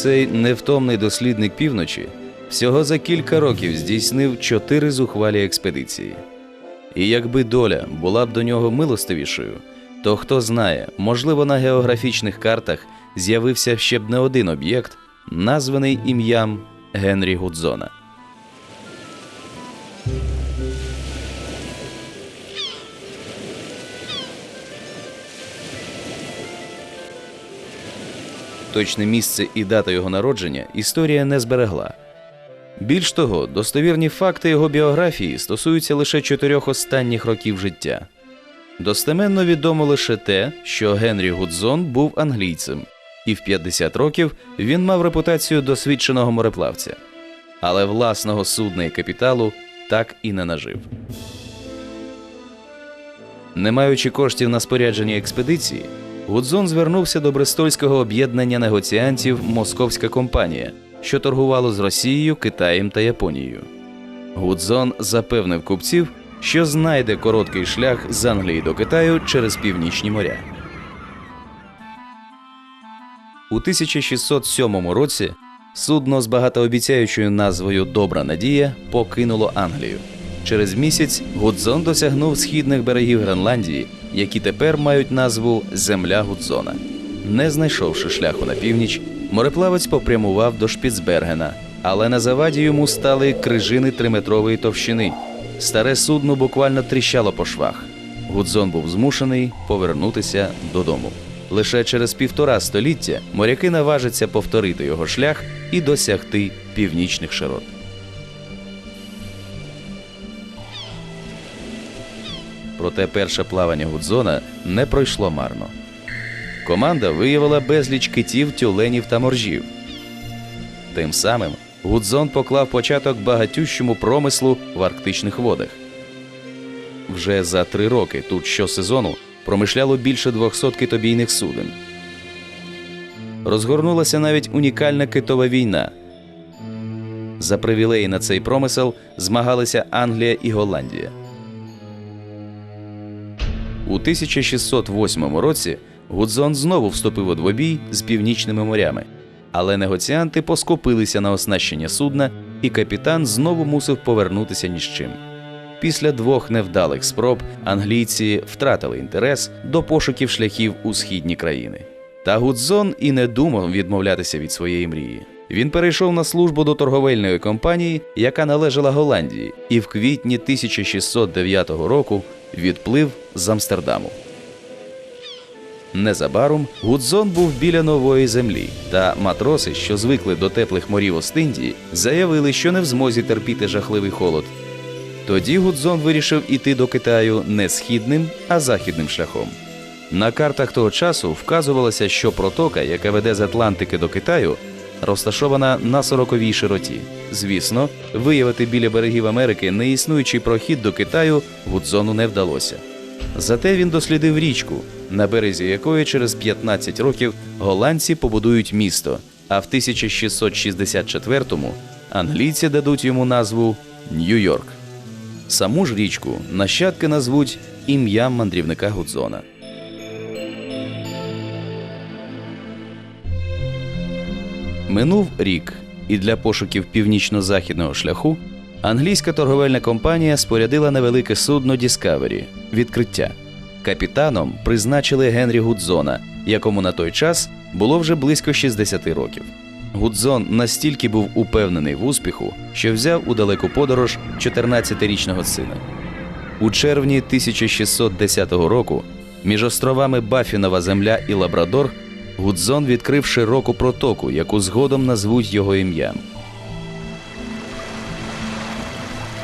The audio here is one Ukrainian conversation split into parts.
Цей невтомний дослідник півночі всього за кілька років здійснив чотири зухвалі експедиції. І якби доля була б до нього милостивішою, то хто знає, можливо, на географічних картах з'явився ще б не один об'єкт, названий ім'ям Генрі Гудзона. Точне місце і дата його народження історія не зберегла. Більш того, достовірні факти його біографії стосуються лише чотирьох останніх років життя. Достеменно відомо лише те, що Генрі Гудзон був англійцем, і в 50 років він мав репутацію досвідченого мореплавця, але власного судна і капіталу так і не нажив. Не маючи коштів на спорядження експедиції, Гудзон звернувся до Брестольського об'єднання негоціантів Московська компанія, що торгувало з Росією, Китаєм та Японією. Гудзон запевнив купців, що знайде короткий шлях з Англії до Китаю через північні моря. У 1607 році судно з багатообіцяючою назвою Добра Надія покинуло Англію. Через місяць Гудзон досягнув східних берегів Гренландії, які тепер мають назву Земля Гудзона. Не знайшовши шляху на північ, мореплавець попрямував до Шпіцбергена, але на заваді йому стали крижини триметрової товщини. Старе судно буквально тріщало по швах. Гудзон був змушений повернутися додому. Лише через півтора століття моряки наважаться повторити його шлях і досягти північних широт. Проте перше плавання Гудзона не пройшло марно. Команда виявила безліч китів, тюленів та моржів. Тим самим Гудзон поклав початок багатющому промислу в арктичних водах. Вже за три роки тут щосезону промишляло більше 200 китобійних суден. Розгорнулася навіть унікальна китова війна. За привілеї на цей промисел змагалися Англія і Голландія. У 1608 році Гудзон знову вступив у двобій з північними морями, але негоціанти поскупилися на оснащення судна, і капітан знову мусив повернутися ні з чим. Після двох невдалих спроб англійці втратили інтерес до пошуків шляхів у східні країни. Та Гудзон і не думав відмовлятися від своєї мрії. Він перейшов на службу до торговельної компанії, яка належала Голландії, і в квітні 1609 року відплив з Амстердаму. Незабаром Гудзон був біля нової землі, та матроси, що звикли до теплих морів Остіндії, заявили, що не в змозі терпіти жахливий холод. Тоді Гудзон вирішив іти до Китаю не східним, а західним шляхом. На картах того часу вказувалося, що протока, яка веде з Атлантики до Китаю, розташована на сороковій широті. Звісно, виявити біля берегів Америки неіснуючий прохід до Китаю Гудзону не вдалося. Зате він дослідив річку, на березі якої через 15 років голландці побудують місто, а в 1664-му англійці дадуть йому назву Нью-Йорк. Саму ж річку нащадки назвуть ім'ям мандрівника Гудзона. Минув рік, і для пошуків північно-західного шляху англійська торговельна компанія спорядила невелике судно Discovery – відкриття. Капітаном призначили Генрі Гудзона, якому на той час було вже близько 60 років. Гудзон настільки був упевнений в успіху, що взяв у далеку подорож 14-річного сина. У червні 1610 року між островами Бафінова земля і Лабрадор Гудзон відкрив широку протоку, яку згодом назвуть його ім'ям.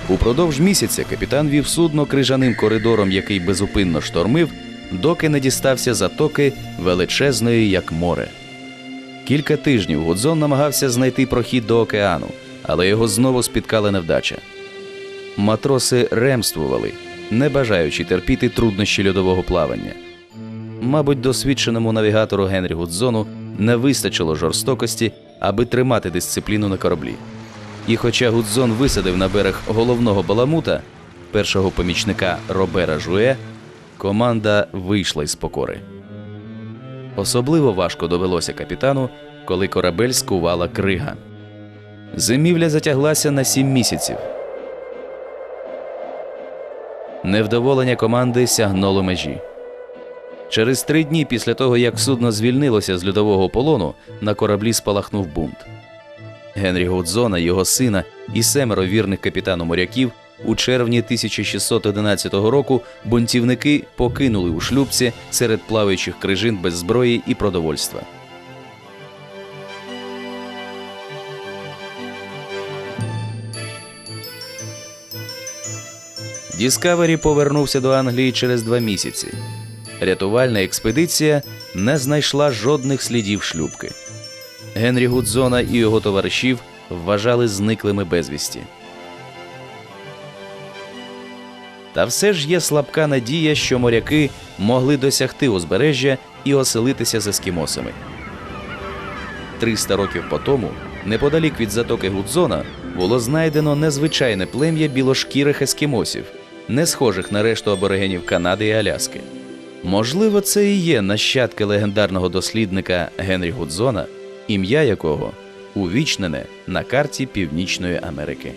Упродовж місяця капітан вів судно крижаним коридором, який безупинно штормив, доки не дістався затоки величезної, як море. Кілька тижнів Гудзон намагався знайти прохід до океану, але його знову спіткала невдача. Матроси ремствували, не бажаючи терпіти труднощі льодового плавання. Мабуть, досвідченому навігатору Генрі Гудзону не вистачило жорстокості, аби тримати дисципліну на кораблі. І хоча Гудзон висадив на берег головного баламута, першого помічника Робера Жуе, команда вийшла із покори. Особливо важко довелося капітану, коли корабель скувала крига. Зимівля затяглася на сім місяців. Невдоволення команди сягнуло межі. Через три дні після того, як судно звільнилося з льодового полону, на кораблі спалахнув бунт. Генрі Гудзона, його сина і семеро вірних капітану моряків у червні 1611 року бунтівники покинули у шлюбці серед плаваючих крижин без зброї і продовольства. Діскавері повернувся до Англії через два місяці. Рятувальна експедиція не знайшла жодних слідів шлюбки. Генрі Гудзона і його товаришів вважали зниклими безвісті. Та все ж є слабка надія, що моряки могли досягти узбережжя і оселитися з ескімосами. 300 років по тому, неподалік від затоки Гудзона, було знайдено незвичайне плем'я білошкірих ескімосів, не схожих на решту аборигенів Канади і Аляски. Можливо, це і є нащадки легендарного дослідника Генрі Гудзона, ім'я якого увічнене на карті Північної Америки.